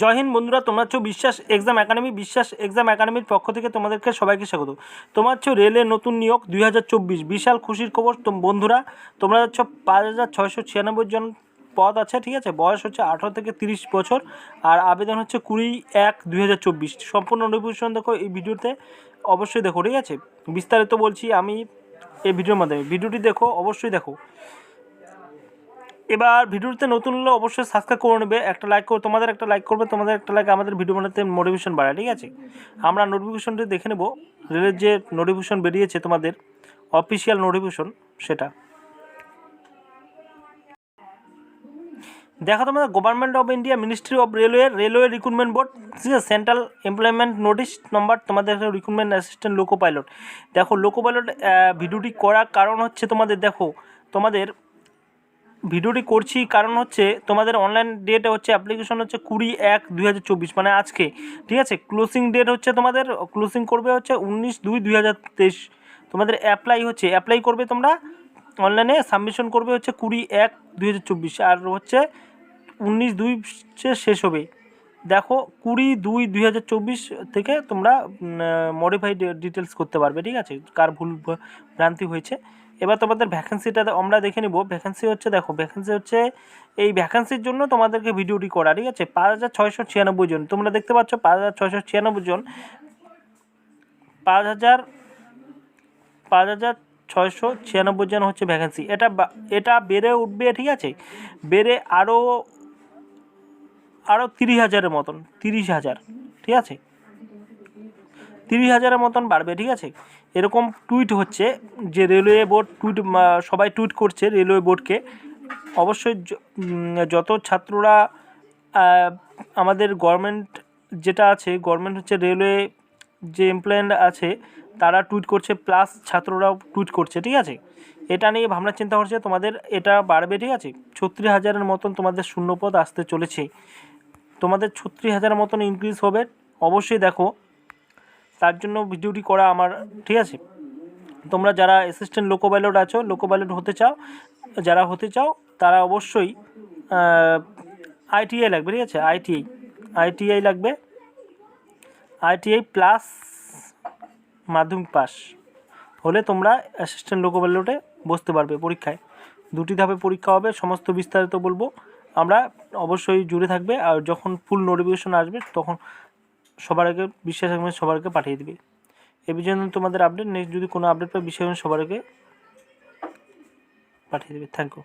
জয় হিন্দ বন্ধুরা, তোমরা হচ্ছে বিশ্বাস এক্সাম একাডেমি, বিশ্বাস এক্সাম একাডেমির পক্ষ থেকে তোমাদেরকে সবাইকে স্বাগত। তোমার হচ্ছে রেলের নতুন নিয়োগ দুই বিশাল খুশির খবর। বন্ধুরা, তোমরা হচ্ছে পাঁচ হাজার ছয়শো ছিয়ানব্বই জন পদ আছে, ঠিক আছে? বয়স হচ্ছে আঠারো থেকে তিরিশ বছর আর আবেদন হচ্ছে কুড়ি এক দুই সম্পূর্ণ নোটিফিকেশন দেখো এই ভিডিওতে অবশ্যই দেখো, ঠিক আছে? বিস্তারিত বলছি আমি এই ভিডিওর মাধ্যমে। ভিডিওটি দেখো, অবশ্যই দেখো। এবার ভিডিওতে নতুন হলে অবশ্যই সাবস্ক্রাইব করে নেবে, একটা লাইক করে, তোমাদের একটা লাইক করবে, তোমাদের একটা লাইক আমাদের ভিডিও বানাতে মোটিভেশন বাড়ায়, ঠিক আছে? আমরা নোটিফিকেশনটি দেখে নেব রেলের যে নোটিফিকেশন বেরিয়েছে তোমাদের অফিসিয়াল নোটিফিকেশন সেটা। দেখো তোমাদের government of India ministry of railway railway recruitment board ঠিক আছে সেন্ট্রাল এমপ্লয়মেন্ট নোটিশ নম্বর তোমাদের রিক্রুটমেন্ট অ্যাসিস্ট্যান্ট লোকো পাইলট দেখো লোকো পাইলট ভিডিওটি করার কারণ হচ্ছে তোমাদের, দেখো, তোমাদের ভিডিওটি করছি কারণ হচ্ছে তোমাদের অনলাইন ডেট হচ্ছে অ্যাপ্লিকেশন হচ্ছে কুড়ি এক দুই মানে আজকে, ঠিক আছে? ক্লোজিং ডেট হচ্ছে তোমাদের ক্লোজিং করবে হচ্ছে উনিশ দুই দুই তোমাদের অ্যাপ্লাই হচ্ছে অ্যাপ্লাই করবে তোমরা অনলাইনে সাবমিশন করবে হচ্ছে কুড়ি এক দুই আর হচ্ছে উনিশ দুই শেষ হবে। দেখো, কুড়ি দুই দুই থেকে তোমরা মডিফাইড ডিটেলস করতে পারবে, ঠিক আছে? কার ভুল ভ্রা- ভ্রান্তি হয়েছে। এবার তোমাদের ভ্যাকেন্সিটা আমরা দেখে নিব। ভ্যাকেন্সি হচ্ছে, দেখো ভ্যাকেন্সি হচ্ছে এই ভ্যাকেন্সির জন্য তোমাদেরকে ভিডিওটি করা, ঠিক আছে? পাঁচ হাজার ছয়শো ছিয়ানব্বই জন। তোমরা দেখতে পাচ্ছ পাঁচ হাজার ছয়শো ছিয়ানব্বই জন। পাঁচ হাজার পাঁচ হাজার ছিয়ানব্বই জন হচ্ছে ভ্যাকেন্সি এটা এটা বেড়ে উঠবে, ঠিক আছে? বেড়ে আরও আরও তিরিশ হাজারের মতন, তিরিশ হাজার, ঠিক আছে? তিরিশ হাজারের মতন বাড়বে, ঠিক আছে? এরকম টুইট হচ্ছে যে রেলওয়ে বোর্ড টুইট সবাই টুইট করছে রেলওয়ে বোর্ডকে। অবশ্যই যত ছাত্ররা আমাদের গভর্নমেন্ট যেটা আছে, গভর্নমেন্ট হচ্ছে রেলওয়ে যে এমপ্লয়েন্ট আছে, তারা টুইট করছে, প্লাস ছাত্ররাও টুইট করছে, ঠিক আছে? এটা নিয়ে ভাবনা চিন্তা করছে তোমাদের এটা বাড়বে, ঠিক আছে? ছত্রিশ হাজারের মতন তোমাদের শূন্যপদ আসতে চলেছে। তোমাদের ছত্রিশ হাজারের মতন ইনক্রিজ হবে। অবশ্যই দেখো তার জন্য ভিডিওটি করা আমার, ঠিক আছে? তোমরা যারা অ্যাসিস্ট্যান্ট লোকো পাইলট আছো লোকো পাইলট হতে চাও, যারা হতে চাও, তারা অবশ্যই আইটিআই লাগবে, ঠিক আছে? আইটিআই আইটিআই লাগবে। আইটিআই প্লাস মাধ্যমিক পাস হলে তোমরা অ্যাসিস্ট্যান্ট লোকো পাইলটে বসতে পারবে পরীক্ষায়। দুটি ধাপে পরীক্ষা হবে, সমস্ত বিস্তারিত বলব। আমরা অবশ্যই জুড়ে থাকবে, আর যখন ফুল নোটিফিকেশন আসবে, তখন সবার আগে বিশ্বাস আগে সবার আগে পাঠিয়ে দেবে। এ বিষয়ে তোমাদের আপডেট নেক্সট যদি কোনো আপডেট পাই, বিশ্বাস সবার আগে পাঠিয়ে দেবে। Thank you